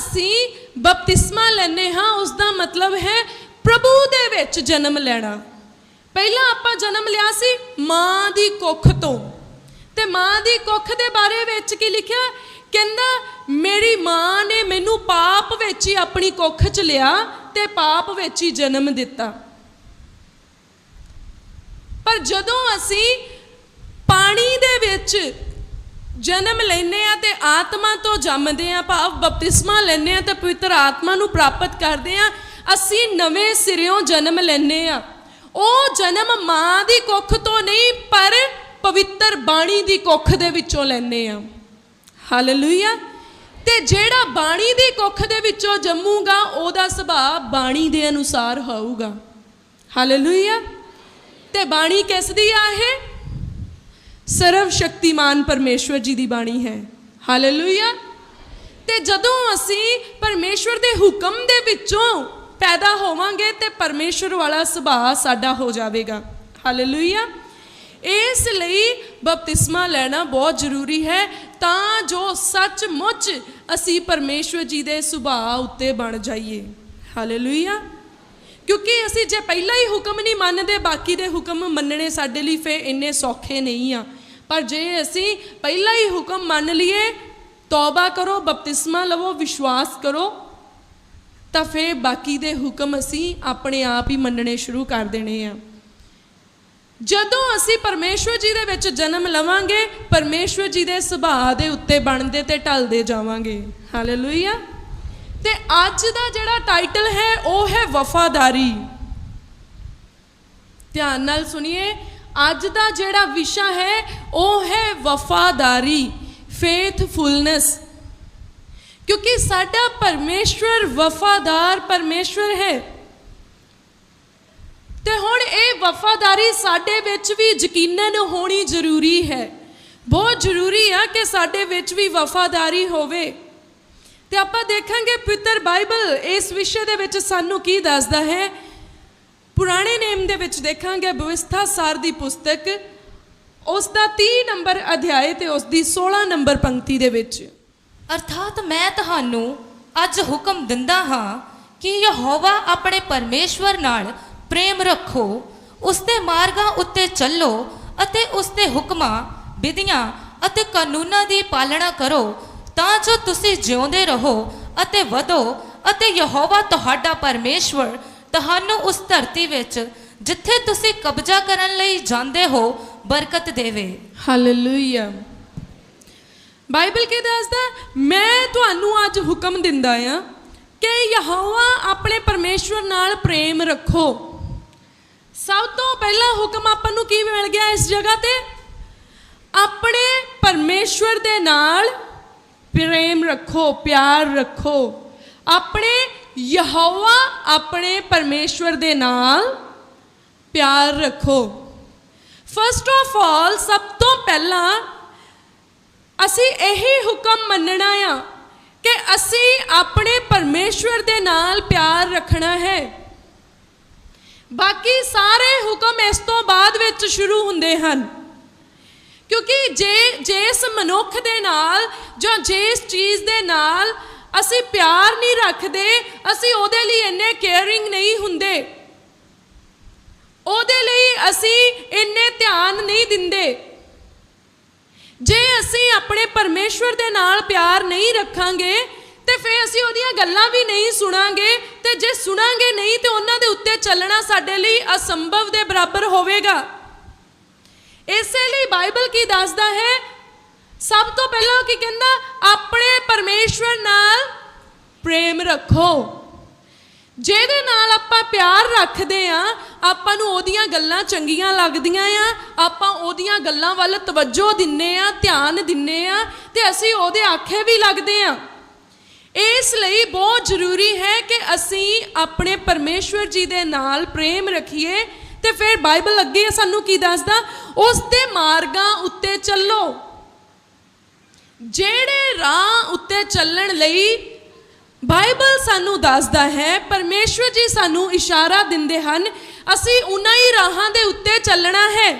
ਅਸੀਂ ਬਪਤਿਸਮਾ ਲੈਨੇ ਹਾਂ ਉਸ ਦਾ ਮਤਲਬ ਹੈ ਪ੍ਰਭੂ ਦੇ ਵਿੱਚ ਜਨਮ ਲੈਣਾ। ਪਹਿਲਾਂ ਆਪਾਂ ਜਨਮ ਲਿਆ ਸੀ ਮਾਂ ਦੀ ਕੁੱਖ ਤੋਂ। ਤੇ ਮਾਂ ਦੀ ਕੁੱਖ ਦੇ ਬਾਰੇ ਵਿੱਚ ਕੀ ਲਿਖਿਆ? ਕਹਿੰਦਾ, ਮੇਰੀ ਮਾਂ ਨੇ ਮੈਨੂੰ ਪਾਪ ਵਿੱਚ ਹੀ ਆਪਣੀ ਕੁੱਖ 'ਚ ਲਿਆ ਤੇ ਪਾਪ ਵਿੱਚ ਹੀ ਜਨਮ ਦਿੱਤਾ। ਪਰ ਜਦੋਂ ਅਸੀਂ ਪਾਣੀ ਦੇ ਵਿੱਚ ਜਨਮ ਲੈਨੇ ਆ ਤੇ ਆਤਮਾ ਤੋਂ ਜੰਮਦੇ ਆ, ਭਾਵ ਬਪਤਿਸਮਾ ਲੈਨੇ ਆ ਤੇ ਪਵਿੱਤਰ ਆਤਮਾ ਨੂੰ ਪ੍ਰਾਪਤ ਕਰਦੇ ਆ, ਅਸੀਂ ਨਵੇਂ ਸਿਰਿਓਂ ਜਨਮ ਲੈਨੇ ਆ। ਉਹ ਜਨਮ ਮਾਂ ਦੀ ਕੁੱਖ ਤੋਂ ਨਹੀਂ, ਪਰ ਪਵਿੱਤਰ ਬਾਣੀ ਦੀ ਕੁੱਖ ਦੇ ਵਿੱਚੋਂ ਲੈਨੇ ਆ। ਹਾਲੇਲੂਇਆ ਤੇ ਜਿਹੜਾ ਬਾਣੀ ਦੀ ਕੁੱਖ ਦੇ ਵਿੱਚੋਂ ਜੰਮੂਗਾ, ਉਹਦਾ ਸੁਭਾਅ ਬਾਣੀ ਦੇ ਅਨੁਸਾਰ ਹੋਊਗਾ। ਹਾਲੇਲੂਇਆ ਤੇ ਬਾਣੀ ਕਿਸ ਦੀ ਆ ਇਹ? ਸਰਵ ਸ਼ਕਤੀਮਾਨ ਪਰਮੇਸ਼ਵਰ ਜੀ ਦੀ ਬਾਣੀ ਹੈ। ਹਾਲੇਲੂਇਆ ਤੇ ਜਦੋਂ ਅਸੀਂ ਪਰਮੇਸ਼ਵਰ ਦੇ ਹੁਕਮ ਦੇ ਵਿੱਚੋਂ ਪੈਦਾ ਹੋਵਾਂਗੇ ਤੇ ਪਰਮੇਸ਼ਵਰ ਵਾਲਾ ਸੁਭਾਅ ਸਾਡਾ ਹੋ ਜਾਵੇਗਾ। ਹਾਲੇਲੂਇਆ ਇਸ ਲਈ ਬਪਤਿਸਮਾ ਲੈਣਾ ਬਹੁਤ ਜ਼ਰੂਰੀ ਹੈ ਤਾਂ ਜੋ ਸੱਚਮੁੱਚ ਅਸੀਂ ਪਰਮੇਸ਼ਵਰ ਜੀ ਦੇ ਸੁਭਾਅ ਉੱਤੇ ਬਣ ਜਾਈਏ। ਹਾਲੇਲੂਇਆ ਕਿਉਂਕਿ ਅਸੀਂ ਜੇ ਪਹਿਲਾਂ ਹੀ ਹੁਕਮ ਨਹੀਂ ਮੰਨਦੇ, ਬਾਕੀ ਦੇ ਹੁਕਮ ਮੰਨਣੇ ਸਾਡੇ ਲਈ ਫੇ ਇੰਨੇ ਸੌਖੇ ਨਹੀਂ ਆ। ਪਰ ਜੇ ਅਸੀਂ ਪਹਿਲਾ ਹੀ ਹੁਕਮ ਮੰਨ ਲਈਏ, ਤੌਬਾ ਕਰੋ, ਬਪਤਿਸਮਾ ਲਵੋ, ਵਿਸ਼ਵਾਸ ਕਰੋ, ਤਾਂ ਫੇ ਬਾਕੀ ਦੇ ਹੁਕਮ ਅਸੀਂ ਆਪਣੇ ਆਪ ਹੀ ਮੰਨਣੇ ਸ਼ੁਰੂ ਕਰ ਦੇਣੇ ਆ। ਜਦੋਂ ਅਸੀਂ ਪਰਮੇਸ਼ਵਰ ਜੀ ਦੇ ਵਿੱਚ ਜਨਮ ਲਵਾਂਗੇ, ਪਰਮੇਸ਼ਵਰ ਜੀ ਦੇ ਸੁਭਾਅ ਦੇ ਉੱਤੇ ਬਣਦੇ ਤੇ ਢਲਦੇ ਜਾਵਾਂਗੇ। ਹਾਲੇਲੂਇਆ ਤੇ ਅੱਜ ਦਾ ਜਿਹੜਾ ਟਾਈਟਲ ਹੈ, ਉਹ ਹੈ ਵਫਾਦਾਰੀ। ਧਿਆਨ ਨਾਲ ਸੁਣੀਏ ਅੱਜ ਦਾ ਜਿਹੜਾ ਵਿਸ਼ਾ ਹੈ, ਉਹ ਹੈ ਵਫਾਦਾਰੀ ਫੇਥਫੁਲਨੈਸ ਕਿਉਂਕਿ ਸਾਡਾ ਪਰਮੇਸ਼ਵਰ ਵਫਾਦਾਰ ਪਰਮੇਸ਼ਵਰ ਹੈ। ਤੇ ਹੁਣ ਇਹ ਵਫਾਦਾਰੀ ਸਾਡੇ ਵਿੱਚ ਵੀ ਯਕੀਨਨ ਹੋਣੀ ਜ਼ਰੂਰੀ ਹੈ। ਬਹੁਤ ਜ਼ਰੂਰੀ ਆ ਕਿ ਸਾਡੇ ਵਿੱਚ ਵੀ ਵਫਾਦਾਰੀ ਹੋਵੇ। ਤੇ ਆਪਾਂ ਦੇਖਾਂਗੇ, ਪਿੱਤਰ ਬਾਈਬਲ ਇਸ ਵਿਸ਼ੇ ਦੇ ਵਿੱਚ ਸਾਨੂੰ ਕੀ ਦੱਸਦਾ ਹੈ? ਪੁਰਾਣੇ ਨੇਮ ਦੇ ਵਿੱਚ ਦੇਖਾਂਗੇ, ਵਿਵਸਥਾ ਸਾਰ ਦੀ ਪੁਸਤਕ ਉਸ ਦਾ 30 ਨੰਬਰ ਅਧਿਆਇ ਤੇ ਉਸ ਦੀ 16 ਨੰਬਰ ਪੰਕਤੀ ਦੇ ਵਿੱਚ। ਅਰਥਾਤ ਮੈਂ ਤੁਹਾਨੂੰ ਅੱਜ ਹੁਕਮ ਦਿੰਦਾ ਹਾਂ ਕਿ ਯਹੋਵਾ ਆਪਣੇ ਪਰਮੇਸ਼ਵਰ ਨਾਲ ਪ੍ਰੇਮ ਰੱਖੋ ਉਸ ਦੇ ਮਾਰਗਾਂ ਉੱਤੇ ਚੱਲੋ ਅਤੇ ਉਸ ਦੇ ਹੁਕਮਾਂ, ਵਿਧੀਆਂ ਅਤੇ ਕਾਨੂੰਨਾਂ ਦੀ ਪਾਲਣਾ ਕਰੋ, ਤਾਂ ਜੋ ਤੁਸੀਂ ਜਿਉਂਦੇ ਰਹੋ ਅਤੇ ਵਧੋ ਅਤੇ ਯਹੋਵਾ ਤੁਹਾਡਾ ਪਰਮੇਸ਼ਵਰ ਤੁਹਾਨੂੰ ਉਸ ਧਰਤੀ ਵਿੱਚ ਜਿੱਥੇ ਤੁਸੀਂ ਕਬਜ਼ਾ ਕਰਨ ਲਈ ਜਾਂਦੇ ਹੋ, ਬਰਕਤ ਦੇਵੇ। ਹਾਲੇਲੂਇਆ ਬਾਈਬਲ ਕੀ ਦੱਸਦਾ? ਮੈਂ ਤੁਹਾਨੂੰ ਅੱਜ ਹੁਕਮ ਦਿੰਦਾ ਆ ਕਿ ਯਹੋਵਾ ਆਪਣੇ ਪਰਮੇਸ਼ਵਰ ਨਾਲ ਪ੍ਰੇਮ ਰੱਖੋ। ਸਭ ਤੋਂ ਪਹਿਲਾ ਹੁਕਮ ਆਪਾਂ ਨੂੰ ਕੀ ਮਿਲ ਗਿਆ ਇਸ ਜਗ੍ਹਾ ਤੇ? ਆਪਣੇ ਪਰਮੇਸ਼ਵਰ ਦੇ ਨਾਲ ਪ੍ਰੇਮ ਰੱਖੋ, ਪਿਆਰ ਰੱਖੋ। ਆਪਣੇ ਯਹੋਵਾ ਆਪਣੇ ਪਰਮੇਸ਼ਵਰ ਦੇ ਨਾਲ ਪਿਆਰ ਰੱਖੋ। ਫਸਟ ਆਫ ਆਲ ਸਭ ਤੋਂ ਪਹਿਲਾਂ ਅਸੀਂ ਇਹੀ ਹੁਕਮ ਮੰਨਣਾ ਆ ਕਿ ਅਸੀਂ ਆਪਣੇ ਪਰਮੇਸ਼ਵਰ ਦੇ ਨਾਲ ਪਿਆਰ ਰੱਖਣਾ ਹੈ। ਬਾਕੀ ਸਾਰੇ ਹੁਕਮ ਇਸ ਤੋਂ ਬਾਅਦ ਵਿੱਚ ਸ਼ੁਰੂ ਹੁੰਦੇ ਹਨ। ਕਿਉਂਕਿ ਜੇ ਜਿਸ ਮਨੁੱਖ ਦੇ ਨਾਲ ਜਾਂ ਜਿਸ ਚੀਜ਼ ਦੇ ਨਾਲ ਅਸੀਂ ਪਿਆਰ ਨਹੀਂ ਰੱਖਦੇ, ਅਸੀਂ ਉਹਦੇ ਲਈ ਇੰਨੇ ਕੇਅਰਿੰਗ ਨਹੀਂ ਹੁੰਦੇ। ਉਹਦੇ ਲਈ ਅਸੀਂ ਇੰਨੇ ਧਿਆਨ ਨਹੀਂ ਦਿੰਦੇ। ਜੇ ਅਸੀਂ ਆਪਣੇ ਪਰਮੇਸ਼ਵਰ ਦੇ ਨਾਲ ਪਿਆਰ ਨਹੀਂ ਰੱਖਾਂਗੇ, ਤੇ ਫਿਰ ਅਸੀਂ ਉਹਦੀਆਂ ਗੱਲਾਂ ਵੀ ਨਹੀਂ ਸੁਣਾਂਗੇ, ਤੇ ਜੇ ਸੁਣਾਂਗੇ ਨਹੀਂ, ਤੇ ਉਹਨਾਂ ਦੇ ਉੱਤੇ ਚੱਲਣਾ ਸਾਡੇ ਲਈ ਅਸੰਭਵ ਦੇ ਬਰਾਬਰ ਹੋਵੇਗਾ। ਇਸੇ ਲਈ ਬਾਈਬਲ ਕੀ ਦੱਸਦਾ ਹੈ? ਸਭ ਤੋਂ ਪਹਿਲਾਂ ਉਹ ਕੀ ਕਹਿੰਦਾ? ਆਪਣੇ ਪਰਮੇਸ਼ਵਰ ਨਾਲ ਪ੍ਰੇਮ ਰੱਖੋ। ਜਿਹਦੇ ਨਾਲ ਆਪਾਂ ਪਿਆਰ ਰੱਖਦੇ ਆ, ਆਪਾਂ ਨੂੰ ਉਹਦੀਆਂ ਗੱਲਾਂ ਚੰਗੀਆਂ ਲੱਗਦੀਆਂ ਆ, ਆਪਾਂ ਉਹਦੀਆਂ ਗੱਲਾਂ ਵੱਲ ਤਵੱਜੋ ਦਿੰਨੇ ਆ, ਧਿਆਨ ਦਿੰਨੇ ਆ ਤੇ ਅਸੀਂ ਉਹਦੇ ਆਖੇ ਵੀ ਲੱਗਦੇ ਆ। ਇਸ ਲਈ ਬਹੁਤ ਜ਼ਰੂਰੀ ਹੈ ਕਿ ਅਸੀਂ ਆਪਣੇ ਪਰਮੇਸ਼ਵਰ ਜੀ ਦੇ ਨਾਲ ਪ੍ਰੇਮ ਰੱਖੀਏ ਤੇ ਫਿਰ ਬਾਈਬਲ ਅੱਗੇ ਸਾਨੂੰ ਕੀ ਦੱਸਦਾ? ਉਸ ਦੇ ਮਾਰਗਾਂ ਉੱਤੇ ਚੱਲੋ। ਜਿਹੜੇ ਰਾਹ ਉੱਤੇ ਚੱਲਣ ਲਈ ਬਾਈਬਲ ਸਾਨੂੰ ਦੱਸਦਾ ਹੈ, ਪਰਮੇਸ਼ਵਰ ਜੀ ਸਾਨੂੰ ਇਸ਼ਾਰਾ ਦਿੰਦੇ ਹਨ, ਅਸੀਂ ਉਹਨਾਂ ਹੀ ਰਾਹਾਂ ਦੇ ਉੱਤੇ ਚੱਲਣਾ ਹੈ।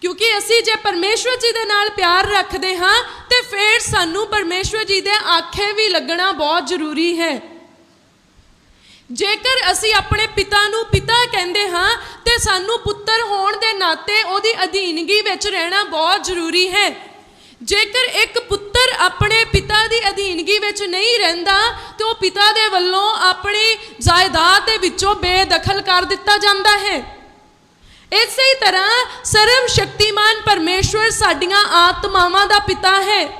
ਕਿਉਂਕਿ ਅਸੀਂ ਜੇ ਪਰਮੇਸ਼ਵਰ ਜੀ ਦੇ ਨਾਲ ਪਿਆਰ ਰੱਖਦੇ ਹਾਂ, ਤੇ ਫਿਰ ਸਾਨੂੰ ਪਰਮੇਸ਼ਵਰ ਜੀ ਦੇ ਆਖੇ ਵੀ ਲੱਗਣਾ ਬਹੁਤ ਜ਼ਰੂਰੀ ਹੈ। ਜੇਕਰ ਅਸੀਂ ਆਪਣੇ ਪਿਤਾ ਨੂੰ ਪਿਤਾ ਕਹਿੰਦੇ ਹਾਂ, ਤੇ ਸਾਨੂੰ ਪੁੱਤਰ ਹੋਣ ਦੇ ਨਾਤੇ ਉਹਦੀ ਅਧੀਨਗੀ ਵਿੱਚ ਰਹਿਣਾ ਬਹੁਤ ਜ਼ਰੂਰੀ ਹੈ। ਜੇਕਰ ਇੱਕ ਪੁੱਤਰ ਆਪਣੇ ਪਿਤਾ ਦੀ ਅਧੀਨਗੀ ਵਿੱਚ ਨਹੀਂ ਰਹਿੰਦਾ, ਤੇ ਉਹ ਪਿਤਾ ਦੇ ਵੱਲੋਂ ਆਪਣੀ ਜਾਇਦਾਦ ਦੇ ਵਿੱਚੋਂ ਬੇਦਖਲ ਕਰ ਦਿੱਤਾ ਜਾਂਦਾ ਹੈ। ਇਸੇ ਤਰ੍ਹਾਂ ਸਰਵ ਸ਼ਕਤੀਮਾਨ ਪਰਮੇਸ਼ਵਰ ਸਾਡੀਆਂ ਆਤਮਾਵਾਂ ਦਾ ਪਿਤਾ ਹੈ।